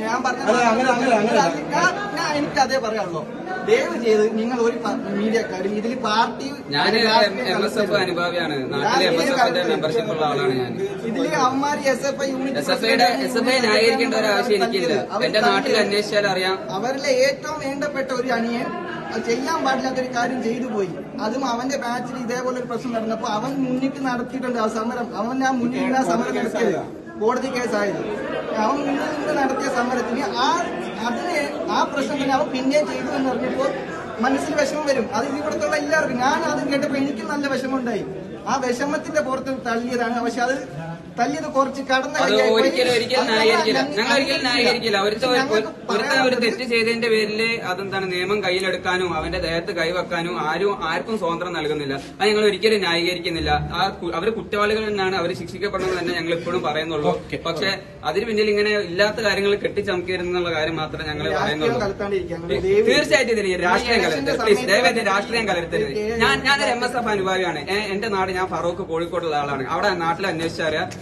ഞാൻ പറഞ്ഞത് എനിക്ക് അതേ പറയാനുള്ളൂ. ദയവ് ചെയ്ത് നിങ്ങൾ ഒരു മീഡിയക്കാരും ഇതിൽ പാർട്ടി ഞാൻ അനുഭാവിയാണ് മെമ്പർഷിപ്പ് ഉള്ള ആളാണ് ഞാൻ. ഇതിൽ അവന്മാര് S F I unit S F ഐയുടെ എസ് എഫ് ഐ ന്യായീകരിക്കേണ്ട ഒരു ആവശ്യം എനിക്കില്ല. എന്റെ നാട്ടിൽ അന്വേഷിച്ചാൽ അറിയാം. അവരിലെ ഏറ്റവും വേണ്ടപ്പെട്ട ഒരു അണിയൻ അത് ചെയ്യാൻ പാടില്ലാത്ത ഒരു കാര്യം ചെയ്തു പോയി. അതും അവന്റെ ബാച്ചിൽ ഇതേപോലെ ഒരു പ്രശ്നം നടന്നപ്പോ അവൻ മുന്നിട്ട് നടത്തിയിട്ടുണ്ട് ആ സമരം. അവൻ ആ മുന്നിട്ട് ആ സമരം നടത്തിയത്. കോടതി കേസായത്. അവൻ ഇന്ന് നിന്ന് നടത്തിയ സമരത്തിന് ആ അതിന് ആ പ്രശ്നം തന്നെ അവൻ പിന്നെ ചെയ്തു എന്ന് പറഞ്ഞപ്പോൾ മനസ്സിൽ വിഷമം വരും. അത് ഇവിടത്തുള്ള എല്ലാവർക്കും. ഞാൻ അത് കേട്ടപ്പോൾ എനിക്ക് നല്ല വിഷമമുണ്ടായി. ആ വിഷമത്തിന്റെ പുറത്ത് തള്ളിയതാണ്. പക്ഷെ അത് തല്ലിയത് കുറച്ച് കടന്ന. ഒരിക്കലും ഒരിക്കലും ന്യായീകരിക്കില്ല. ഞങ്ങൾ- ഒരിക്കലും ന്യായീകരിക്കില്ല. ഒരുത്ത ഞങ്ങൾക്ക് ഒരുത്ത ഒരു തെറ്റ് ചെയ്തതിന്റെ പേരിൽ അതെന്താണ് നിയമം കയ്യിലെടുക്കാനും അവന്റെ ദേഹത്ത് കൈവെക്കാനും ആരും ആർക്കും സ്വാതന്ത്ര്യം നൽകുന്നില്ല. അത് ഞങ്ങൾ ഒരിക്കലും ന്യായീകരിക്കുന്നില്ല. ആ അവർ കുറ്റവാളികൾ തന്നെയാണ് അവർ ശിക്ഷിക്കപ്പെടുന്നത് തന്നെ ഞങ്ങൾ ഇപ്പോഴും പറയുന്നുള്ളൂ. പക്ഷെ അതിന് പിന്നിൽ ഇങ്ങനെ ഇല്ലാത്ത കാര്യങ്ങൾ കെട്ടിച്ചമക്കരുന്നുള്ള കാര്യം മാത്രമേ ഞങ്ങൾ പറയുന്നുള്ളൂ. തീർച്ചയായിട്ടും ഇതിന് രാഷ്ട്രീയം കലർത്തരുത് പ്ലീസ് രാഷ്ട്രീയം കലർത്തരുത്. ഞാൻ ഞാനൊരു എം എസ് എഫ് അനുഭാവിയാണ്. എന്റെ നാട് ഞാൻ ഫറൂഖ് കോഴിക്കോടുള്ള ആളാണ്. അവിടെ നാട്ടിൽ അന്വേഷിച്ചറിയാം.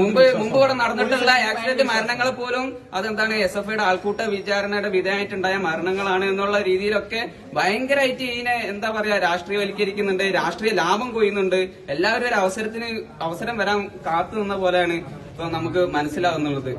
മുമ്പ് മുമ്പ് ഇവിടെ നടന്നിട്ടുള്ള ആക്സിഡന്റ് മരണങ്ങൾ പോലും അതെന്താണ് എസ് എഫ് ഐയുടെ ആൾക്കൂട്ട വിചാരണയുടെ വിധേയമായിട്ടുണ്ടായ മരണങ്ങളാണ് എന്നുള്ള രീതിയിലൊക്കെ ഭയങ്കരമായിട്ട് ഇതിനെ എന്താ പറയാ രാഷ്ട്രീയവൽക്കരിക്കുന്നുണ്ട് രാഷ്ട്രീയ ലാഭം കൊയ്യുന്നുണ്ട്. എല്ലാവരും ഒരു അവസരത്തിന് അവസരം വരാൻ കാത്തു നിന്ന പോലെയാണ് ഇപ്പൊ നമുക്ക് മനസ്സിലാവുന്നുള്ളത്.